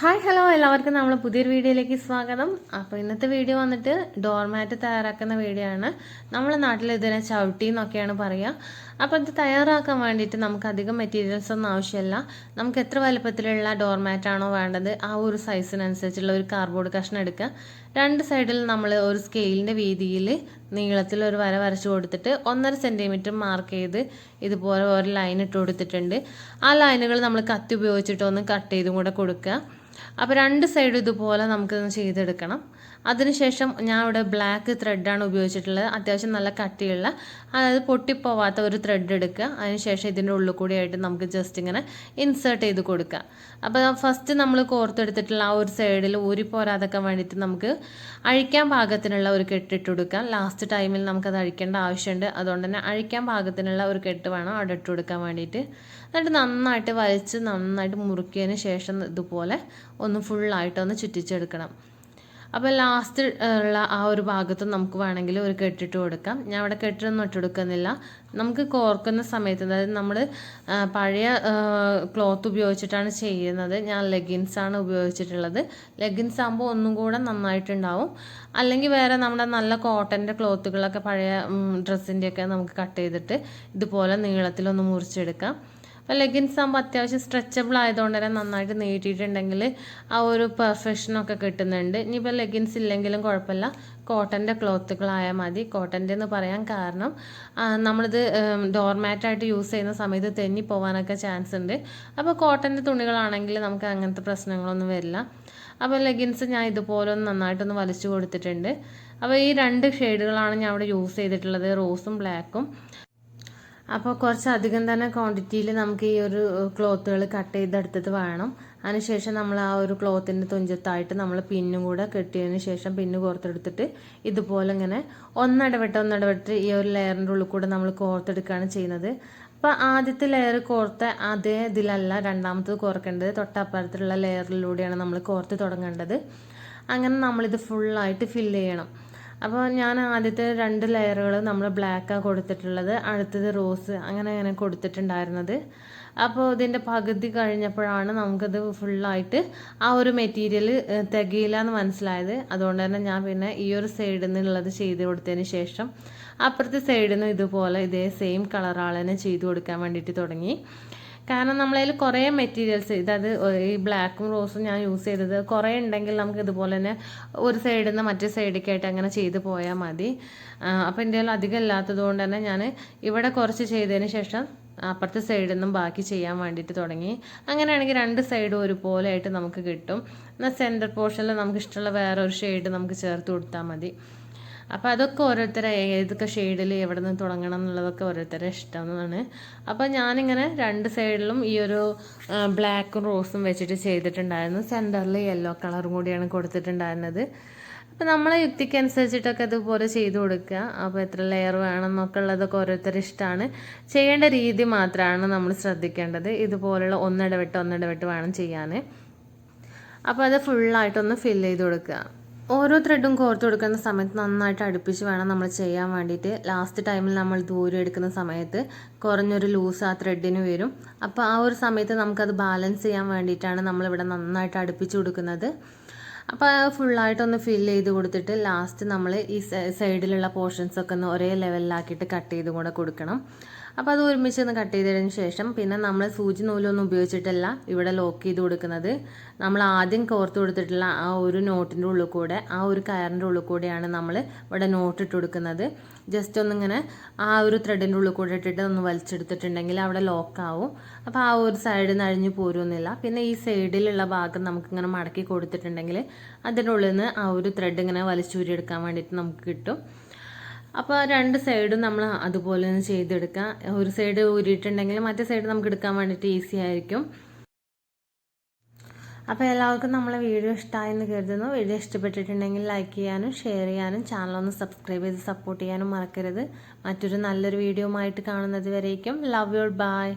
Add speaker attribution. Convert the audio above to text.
Speaker 1: Hi hello. എല്ലാവർക്കും നമ്മൾ പുതിയൊരു വീഡിയോയിലേക്ക് സ്വാഗതം. അപ്പോൾ ഇന്നത്തെ വീഡിയോ വന്നിട്ട് ഡോർമാറ്റ് തയ്യാറാക്കുന്ന വീഡിയോ ആണ്. നമ്മളെ നാട്ടിൽ ഇതിനെ ചവിട്ടി എന്നൊക്കെയാണ് പറയുക അപ്പോൾ ഇത് തയ്യാറാക്കാൻ വേണ്ടിയിട്ട് നമുക്ക് അധികം മെറ്റീരിയൽസ് ഒന്നും ആവശ്യമില്ല. നമുക്ക് എത്ര വലുപ്പത്തിലുള്ള ഡോർമാറ്റ് ആണോ വേണ്ടത് ആ ഒരു സൈസിനനുസരിച്ചുള്ള ഒരു കാർഡ്ബോർഡ് കഷ്ണം എടുക്കുക. രണ്ട് സൈഡിൽ നമ്മൾ ഒരു സ്കെയിലിന്റെ വീതിയിൽ നീളത്തിൽ ഒരു വര വരച്ചു കൊടുത്തിട്ട് ഒന്നര സെന്റിമീറ്റർ മാർക്ക് ചെയ്ത് ഇതുപോലെ ഒരു ലൈൻ ഇട്ട് കൊടുത്തിട്ടുണ്ട്. ആ ലൈനുകൾ നമ്മൾ കത്തി ഉപയോഗിച്ചിട്ട് ഒന്ന് കട്ട് ചെയ്തും കൂടെ കൊടുക്കുക. അപ്പോൾ രണ്ട് സൈഡും ഇതുപോലെ നമുക്കൊന്ന് ചെയ്തെടുക്കണം. അതിനുശേഷം ഞാൻ ഇവിടെ ബ്ലാക്ക് ത്രെഡാണ് ഉപയോഗിച്ചിട്ടുള്ളത്. അത്യാവശ്യം നല്ല കട്ടിയുള്ള അതായത് പൊട്ടിപ്പോവാത്ത ഒരു ത്രെഡ് എടുക്കുക. അതിനുശേഷം ഇതിന്റെ ഉള്ളിൽ കൂടി ആയിട്ട് നമുക്ക് ജസ്റ്റ് ഇങ്ങനെ ഇൻസേർട്ട് ചെയ്ത് കൊടുക്കുക. അപ്പോൾ ഫസ്റ്റ് നമ്മൾ കോർത്തെടുത്തിട്ടുള്ള ആ ഒരു സൈഡിൽ ഊരിപ്പോരാതൊക്കെ വേണ്ടിയിട്ട് നമുക്ക് അഴിക്കാൻ പാകത്തിനുള്ള ഒരു കെട്ടിട്ട് കൊടുക്കാം. ലാസ്റ്റ് ടൈമിൽ നമുക്കത് അഴിക്കേണ്ട ആവശ്യമുണ്ട്. അതുകൊണ്ട് തന്നെ അഴിക്കാൻ പാകത്തിനുള്ള ഒരു കെട്ട് വേണം അവിടെ ഇട്ട് കൊടുക്കാൻ വേണ്ടിയിട്ട്. എന്നിട്ട് നന്നായിട്ട് വലിച്ച് നന്നായിട്ട് മുറുക്കിയതിന് ശേഷം ഇതുപോലെ ഒന്ന് ഫുള്ളായിട്ട് ഒന്ന് ചുറ്റിച്ചെടുക്കണം. അപ്പോൾ ലാസ്റ്റ് ഉള്ള ആ ഒരു ഭാഗത്ത് നമുക്ക് വേണമെങ്കിൽ ഒരു കെട്ടിട്ട് കൊടുക്കാം. ഞാൻ അവിടെ കെട്ടിട്ടൊന്നും ഇട്ട് കൊടുക്കുന്നില്ല. നമുക്ക് കോർക്കുന്ന സമയത്ത് അതായത് നമ്മൾ പഴയ ക്ലോത്ത് ഉപയോഗിച്ചിട്ടാണ് ചെയ്യുന്നത്. ഞാൻ ലെഗിൻസ് ആണ് ഉപയോഗിച്ചിട്ടുള്ളത്. ലെഗിൻസ് ആകുമ്പോൾ ഒന്നും കൂടെ നന്നായിട്ടുണ്ടാവും. അല്ലെങ്കിൽ വേറെ നമ്മുടെ നല്ല കോട്ടന്റെ ക്ലോത്തുകളൊക്കെ പഴയ ഡ്രസ്സിന്റെയൊക്കെ നമുക്ക് കട്ട് ചെയ്തിട്ട് ഇതുപോലെ നീളത്തിലൊന്ന് മുറിച്ചെടുക്കാം. അപ്പോൾ ലെഗിൻസ് ആകുമ്പോൾ അത്യാവശ്യം സ്ട്രെച്ചബിൾ ആയതുകൊണ്ട് തന്നെ നന്നായിട്ട് നീട്ടിയിട്ടുണ്ടെങ്കിൽ ആ ഒരു പെർഫെക്ഷനൊക്കെ കിട്ടുന്നുണ്ട്. ഇനിയിപ്പോൾ ലെഗിൻസ് ഇല്ലെങ്കിലും കുഴപ്പമില്ല. കോട്ടന്റെ ക്ലോത്തുകളായാൽ മതി. കോട്ടന്റെ എന്ന് പറയാൻ കാരണം നമ്മളിത് ഡോർമാറ്റായിട്ട് യൂസ് ചെയ്യുന്ന സമയത്ത് തെന്നി പോകാനൊക്കെ ചാൻസ് ഉണ്ട്. അപ്പോൾ കോട്ടന്റെ തുണികളാണെങ്കിൽ നമുക്ക് അങ്ങനത്തെ പ്രശ്നങ്ങളൊന്നും വരില്ല. അപ്പോൾ ലെഗിൻസ് ഞാൻ ഇതുപോലെ ഒന്ന് നന്നായിട്ടൊന്ന് വലിച്ചു കൊടുത്തിട്ടുണ്ട്. അപ്പോൾ ഈ രണ്ട് ഷെയ്ഡുകളാണ് ഞാൻ അവിടെ യൂസ് ചെയ്തിട്ടുള്ളത്. റോസും ബ്ലാക്കും അപ്പോൾ കുറച്ച് അധികം തന്നെ ക്വാണ്ടിറ്റിയിൽ നമുക്ക് ഈ ഒരു ക്ലോത്തുകൾ കട്ട് ചെയ്തെടുത്തിട്ട് വേണം. അതിനുശേഷം നമ്മൾ ആ ഒരു ക്ലോത്തിന്റെ തുഞ്ചത്തായിട്ട് നമ്മൾ പിന്നും കൂടെ കെട്ടിയതിന് ശേഷം പിന്ന് കോർത്തെടുത്തിട്ട് ഇതുപോലെ ഇങ്ങനെ ഒന്നിടവിട്ട് ഒന്നിടവിട്ട് ഈ ഒരു ലെയറിന്റെ ഉള്ളിൽ കൂടെ നമ്മൾ കോർത്തെടുക്കുകയാണ് ചെയ്യുന്നത്. അപ്പോൾ ആദ്യത്തെ ലെയർ കോർത്ത അതേ ഇതിലല്ല രണ്ടാമത്തത് കോർക്കേണ്ടത്. തൊട്ടപ്പുറത്തുള്ള ലെയറിലൂടെയാണ് നമ്മൾ കോർത്ത് തുടങ്ങേണ്ടത്. അങ്ങനെ നമ്മളിത് ഫുള്ളായിട്ട് ഫില്ല് ചെയ്യണം. അപ്പോൾ ഞാൻ ആദ്യത്തെ രണ്ട് ലെയറുകൾ നമ്മൾ ബ്ലാക്കാണ് കൊടുത്തിട്ടുള്ളത് അടുത്തത് റോസ് അങ്ങനെ അങ്ങനെ കൊടുത്തിട്ടുണ്ടായിരുന്നത്. അപ്പോൾ ഇതിന്റെ പകുതി കഴിഞ്ഞപ്പോഴാണ് നമുക്കത് ഫുള്ളായിട്ട് ആ ഒരു മെറ്റീരിയൽ തികയില്ല എന്ന് മനസ്സിലായത്. അതുകൊണ്ട് തന്നെ ഞാൻ പിന്നെ ഈ ഒരു സൈഡിൽ നിന്നുള്ളത് ചെയ്ത് കൊടുത്തതിന് ശേഷം അപ്പുറത്തെ സൈഡിൽ നിന്ന് ഇതുപോലെ ഇതേ സെയിം കളറാളനെ ചെയ്ത് കൊടുക്കാൻ വേണ്ടിയിട്ട് തുടങ്ങി. കാരണം നമ്മളതിൽ കുറേ മെറ്റീരിയൽസ് ഇതായത് ഈ ബ്ലാക്കും റോസും ഞാൻ യൂസ് ചെയ്തത് കുറേ ഉണ്ടെങ്കിൽ നമുക്ക് ഇതുപോലെ തന്നെ ഒരു സൈഡിൽ നിന്ന് മറ്റേ സൈഡിലേക്കായിട്ട് അങ്ങനെ ചെയ്ത് പോയാൽ മതി. അപ്പോൾ എന്റെ കയ്യിൽ അധികം ഇല്ലാത്തത് കൊണ്ട് തന്നെ ഞാൻ ഇവിടെ കുറച്ച് ചെയ്തതിന് ശേഷം അപ്പുറത്തെ സൈഡിൽ നിന്നും ബാക്കി ചെയ്യാൻ വേണ്ടിയിട്ട് തുടങ്ങി. അങ്ങനെയാണെങ്കിൽ രണ്ട് സൈഡും ഒരുപോലെ ആയിട്ട് നമുക്ക് കിട്ടും. എന്നാൽ സെന്റർ പോർഷനിൽ നമുക്ക് ഇഷ്ടമുള്ള വേറെ ഒരു ഷെയ്ഡ് നമുക്ക് ചേർത്ത് കൊടുത്താൽ മതി. അപ്പോൾ അതൊക്കെ ഓരോരുത്തരെ ഏതൊക്കെ ഷെയ്ഡിൽ എവിടെ നിന്ന് തുടങ്ങണം എന്നുള്ളതൊക്കെ ഓരോരുത്തരെ ഇഷ്ടമാണ് അപ്പോൾ ഞാനിങ്ങനെ രണ്ട് സൈഡിലും ഈ ഒരു ബ്ലാക്കും റോസും വെച്ചിട്ട് ചെയ്തിട്ടുണ്ടായിരുന്നു. സെന്ററിൽ യെല്ലോ കളറും കൂടിയാണ് കൊടുത്തിട്ടുണ്ടായിരുന്നത്. അപ്പോൾ നമ്മളെ യുക്തിക്കനുസരിച്ചിട്ടൊക്കെ ഇതുപോലെ ചെയ്ത് കൊടുക്കുക. അപ്പോൾ എത്ര ലെയർ വേണം എന്നൊക്കെ ഉള്ളതൊക്കെ ഓരോരുത്തരുടെ ഇഷ്ടമാണ്. ചെയ്യേണ്ട രീതി മാത്രമാണ് നമ്മൾ ശ്രദ്ധിക്കേണ്ടത്. ഇതുപോലുള്ള ഒന്നിടവിട്ട് ഒന്നിടവിട്ട് വേണം ചെയ്യാൻ. അപ്പോൾ അത് ഫുള്ളായിട്ടൊന്ന് ഫില്ല് ചെയ്ത് കൊടുക്കുക. ഓരോ ത്രെഡും കോർത്ത് കൊടുക്കുന്ന സമയത്ത് നന്നായിട്ട് അടുപ്പിച്ച് വേണം നമ്മൾ ചെയ്യാൻ വേണ്ടിയിട്ട്. ലാസ്റ്റ് ടൈമിൽ നമ്മൾ ദൂരം എടുക്കുന്ന സമയത്ത് കുറഞ്ഞൊരു ലൂസ് ആ ത്രെഡിന് വരും. അപ്പോൾ ആ ഒരു സമയത്ത് നമുക്കത് ബാലൻസ് ചെയ്യാൻ വേണ്ടിയിട്ടാണ് നമ്മളിവിടെ നന്നായിട്ട് അടുപ്പിച്ച് കൊടുക്കുന്നത്. അപ്പോൾ ഫുള്ളായിട്ടൊന്ന് ഫിൽ ചെയ്ത് കൊടുത്തിട്ട് ലാസ്റ്റ് നമ്മൾ ഈ സൈഡിലുള്ള പോർഷൻസൊക്കെ ഒന്ന് ഒരേ ലെവലിലാക്കിയിട്ട് കട്ട് ചെയ്തും കൂടെ കൊടുക്കണം. അപ്പോൾ അത് ഒരുമിച്ച് ഒന്ന് കട്ട് ചെയ്തതിന് ശേഷം പിന്നെ നമ്മൾ സൂചി നൂലൊന്നും ഉപയോഗിച്ചിട്ടല്ല ഇവിടെ ലോക്ക് ചെയ്ത് കൊടുക്കുന്നത്. നമ്മൾ ആദ്യം കോർത്ത് കൊടുത്തിട്ടുള്ള ആ ഒരു നോട്ടിന്റെ ഉള്ളിൽ കൂടെ ആ ഒരു കയറിന്റെ ഉള്ളിൽ കൂടെയാണ് നമ്മൾ ഇവിടെ നോട്ട് ഇട്ട് കൊടുക്കുന്നത്. ജസ്റ്റ് ഒന്നിങ്ങനെ ആ ഒരു ത്രെഡിന്റെ ഉള്ളിൽ കൂടെ ഇട്ടിട്ട് ഒന്ന് വലിച്ചെടുത്തിട്ടുണ്ടെങ്കിൽ അവിടെ ലോക്ക് ആവും. അപ്പോൾ ആ ഒരു സൈഡിൽ നിന്ന് അഴിഞ്ഞു പോരുമെന്നില്ല പിന്നെ ഈ സൈഡിലുള്ള ഭാഗം നമുക്കിങ്ങനെ മടക്കി കൊടുത്തിട്ടുണ്ടെങ്കിൽ അതിന്റെ ഉള്ളിൽ നിന്ന് ആ ഒരു ത്രെഡ് ഇങ്ങനെ വലിച്ചൂരിയെടുക്കാൻ വേണ്ടിയിട്ട് നമുക്ക് കിട്ടും. അപ്പോൾ രണ്ട് സൈഡും നമ്മൾ അതുപോലെ തന്നെ ചെയ്തെടുക്കുക ഒരു സൈഡ് ഊരിയിട്ടുണ്ടെങ്കിൽ മറ്റേ സൈഡ് നമുക്ക് എടുക്കാൻ വേണ്ടിയിട്ട് ഈസി ആയിരിക്കും. അപ്പോൾ എല്ലാവർക്കും നമ്മളെ വീഡിയോ ഇഷ്ടമായെന്ന് കരുതുന്നു. വീഡിയോ ഇഷ്ടപ്പെട്ടിട്ടുണ്ടെങ്കിൽ ലൈക്ക് ചെയ്യാനും ഷെയർ ചെയ്യാനും ചാനൽ ഒന്ന് സബ്സ്ക്രൈബ് ചെയ്ത് സപ്പോർട്ട് ചെയ്യാനും മറക്കരുത്. മറ്റൊരു നല്ലൊരു വീഡിയോ ആയിട്ട് കാണുന്നത് വരേക്കും. Love your by